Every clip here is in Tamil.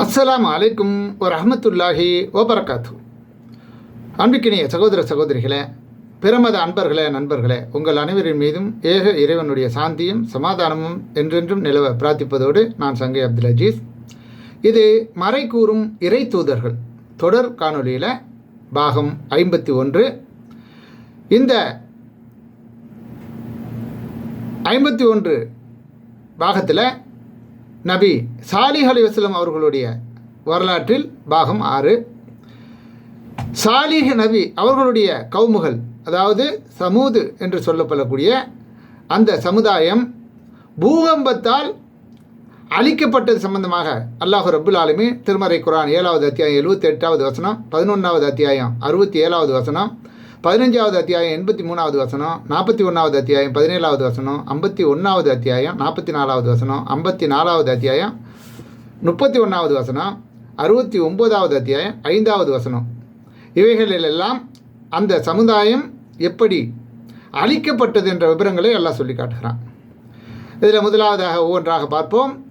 அஸ்லாம் அலைக்கும் வரஹ்மத்துல்லாஹி ஓபரகாத்து அன்பிக்கினிய சகோதர சகோதரிகளே பிரமத அன்பர்களே நண்பர்களே உங்கள் அனைவரின் மீதும் ஏக இறைவனுடைய சாந்தியும் சமாதானமும் என்றென்றும் நிலவ பிரார்த்திப்பதோடு நான் சங்கை அப்துல் அஜீஸ். இது மறை கூறும் இறை தூதர்கள் தொடர் காணொளியில் பாகம் ஐம்பத்தி ஒன்று. இந்த ஐம்பத்தி ஒன்று பாகத்தில் நபி சாலிஹ் அலி வஸ்லம் அவர்களுடைய வரலாற்றில் பாகம் ஆறு. சாலிஹ் நபி அவர்களுடைய கவுமுகள் அதாவது சமூது என்று சொல்லப்படக்கூடிய அந்த சமுதாயம் பூகம்பத்தால் அழிக்கப்பட்டது சம்பந்தமாக அல்லாஹு ரபுல் ஆலமி திருமறை குரான் ஏழாவது அத்தியாயம் எழுபத்தி எட்டாவது வசனம் பதினொன்றாவது அத்தியாயம் அறுபத்தி ஏழாவது வசனம் பதினஞ்சாவது அத்தியாயம் எண்பத்தி மூணாவது வசனம் நாற்பத்தி ஒன்றாவது அத்தியாயம் பதினேழாவது வசனம் ஐம்பத்தி ஒன்றாவது அத்தியாயம் நாற்பத்தி நாலாவது வசனம் ஐம்பத்தி நாலாவது அத்தியாயம் முப்பத்தி ஒன்றாவது வசனம் அறுபத்தி ஒம்போதாவது அத்தியாயம் ஐந்தாவது வசனம். இவைகளிலெல்லாம் அந்த சமுதாயம் எப்படி அழிக்கப்பட்டது என்ற விவரங்களை எல்லாம் சொல்லி காட்டுகிறான். இதில் முதலாவதாக ஒவ்வொன்றாக பார்ப்போம்.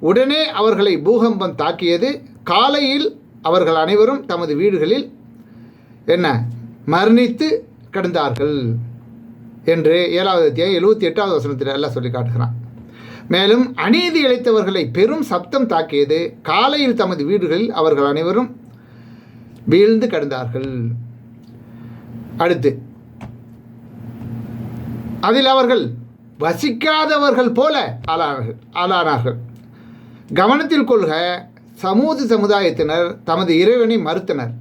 உடனே அவர்களை பூகம்பம் தாக்கியது காலையில் அவர்கள் அனைவரும் தமது வீடுகளில் என்ன? மரணித்து கிடந்தார்கள் என்று ஏழாவது அத்தியாயம் எழுபத்தி எட்டாவது வசனத்தில் எல்லாம் சொல்லி காட்டுகிறான். மேலும் அநீதி இழைத்தவர்களை பெரும் சப்தம் தாக்கியது. காலையில் தமது வீடுகளில் அவர்கள் அனைவரும் வீழ்ந்து கிடந்தார்கள். அடுத்து அதில் அவர்கள் வசிக்காதவர்கள் போல ஆளானார்கள் ஆளானார்கள். கவனத்தில் கொள்க சமூக சமுதாயத்தினர் தமது இறைவனை மறுத்தனர்.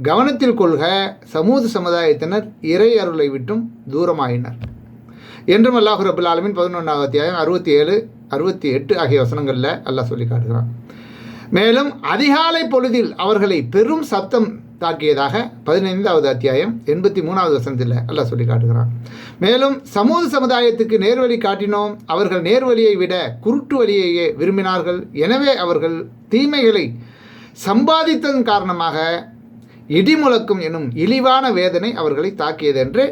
கவனத்தில் கொள்க சமூக சமுதாயத்தினர் இறை அருளை விட்டும் தூரமாயினர். என்றும் அல்லாஹு ரபுல் ஆலமின் பதினொன்றாவது அத்தியாயம் அறுபத்தி ஏழு அறுபத்தி எட்டு ஆகிய வசனங்களில் அல்லாஹ் சொல்லி காட்டுகிறான். மேலும் அதிகாலை பொழுதில் அவர்களை பெரும் சத்தம் தாக்கியதாக பதினைந்தாவது அத்தியாயம் எண்பத்தி மூணாவது வசனத்தில் அல்லாஹ் சொல்லி காட்டுகிறான். மேலும் சமூக சமுதாயத்துக்கு நேர்வழி காட்டினோம். அவர்கள் நேர்வழியை விட குருட்டு வழியையே விரும்பினார்கள். எனவே அவர்கள் தீமைகளை சம்பாதித்ததன் காரணமாக இடிமுழக்கும் எனும் இழிவான வேதனை அவர்களை தாக்கியது என்று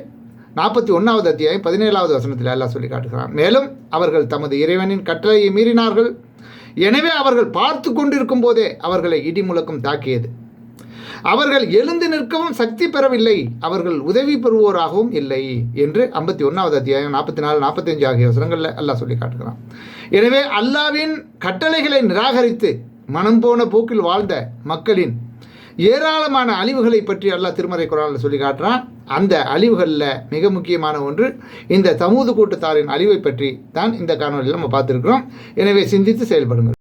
நாற்பத்தி ஒன்றாவது அத்தியாயம் பதினேழாவது வசனத்தில் எல்லாம் சொல்லி காட்டுகிறான். மேலும் அவர்கள் தமது இறைவனின் கட்டளையை மீறினார்கள். எனவே அவர்கள் பார்த்து கொண்டிருக்கும் போதே அவர்களை இடிமுழக்கம் தாக்கியது. அவர்கள் எழுந்து நிற்கவும் சக்தி பெறவில்லை. அவர்கள் உதவி பெறுவோராகவும் இல்லை என்று ஐம்பத்தி ஒன்றாவது அத்தியாயம் நாற்பத்தி நாலு நாற்பத்தஞ்சு ஆகிய வசனங்களில் அல்லாஹ் சொல்லி காட்டுகிறான். எனவே அல்லாவின் கட்டளைகளை நிராகரித்து மனம் போன போக்கில் வாழ்ந்த மக்களின் ஏராளமான அழிவுகளை பற்றி அல்லாஹ் திருமறை குரானில் சொல்லி காட்டுறான். அந்த அழிவுகளில் மிக முக்கியமான ஒன்று இந்த தமூது கூட்டத்தாரின் அழிவை பற்றி தான் இந்த காணொலியில் நம்ம பார்த்துருக்குறோம். எனவே சிந்தித்து செயல்படுங்கள்.